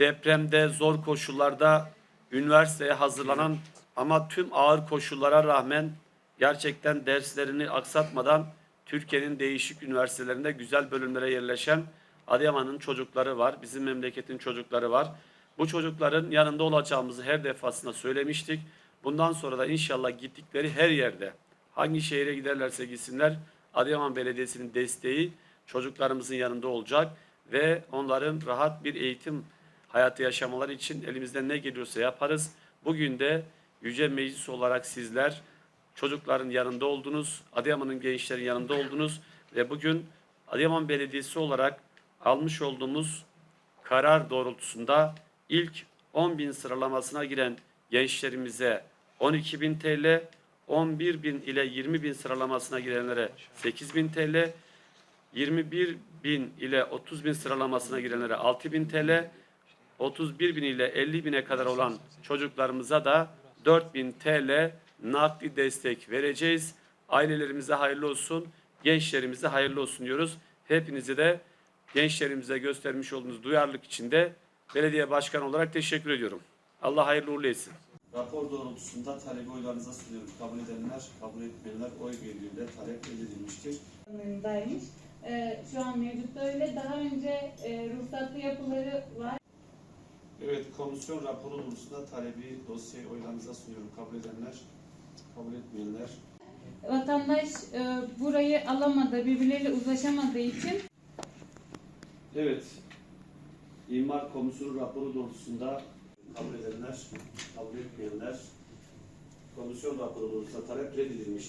depremde zor koşullarda üniversiteye hazırlanan ama tüm ağır koşullara rağmen gerçekten derslerini aksatmadan Türkiye'nin değişik üniversitelerinde güzel bölümlere yerleşen Adıyaman'ın çocukları var. Bizim memleketin çocukları var. Bu çocukların yanında olacağımızı her defasında söylemiştik. Bundan sonra da inşallah gittikleri her yerde hangi şehre giderlerse gitsinler Adıyaman Belediyesi'nin desteği çocuklarımızın yanında olacak ve onların rahat bir eğitim hayatı yaşamaları için elimizden ne geliyorsa yaparız. Bugün de Yüce Meclis olarak sizler çocukların yanında oldunuz, Adıyaman'ın gençlerin yanında oldunuz ve bugün Adıyaman Belediyesi olarak almış olduğumuz karar doğrultusunda ilk 10 bin sıralamasına giren gençlerimize 12 bin TL, 11 bin ile 20 bin sıralamasına girenlere 8 bin TL, 21 bin ile 30 bin sıralamasına girenlere 6 bin TL, 31 bin ile 50 bine kadar olan çocuklarımıza da 4 bin TL nakdi destek vereceğiz. Ailelerimize hayırlı olsun, gençlerimize hayırlı olsun diyoruz. Hepinize de gençlerimize göstermiş olduğunuz duyarlılık için de belediye başkanı olarak teşekkür ediyorum. Allah hayırlı uğurlu etsin. Rapor doğrultusunda talebi oylarınıza sunuyorum. Kabul edenler, kabul etmeyenler oy birliğiyle talep edilmiştir. Ee, şu an mevcutta öyle. Daha önce e, ruhsatlı yapıları var. Evet, komisyon raporu doğrultusunda talebi dosyayı oylarınıza sunuyorum. Kabul edenler, kabul etmeyenler. Vatandaş e, burayı alamadı, birbirleriyle uzlaşamadığı için Evet, İmar Komisyonu raporu doğrultusunda kabul edenler, kabul etmeyenler, komisyon raporu doğrultusunda talep reddedilmiş.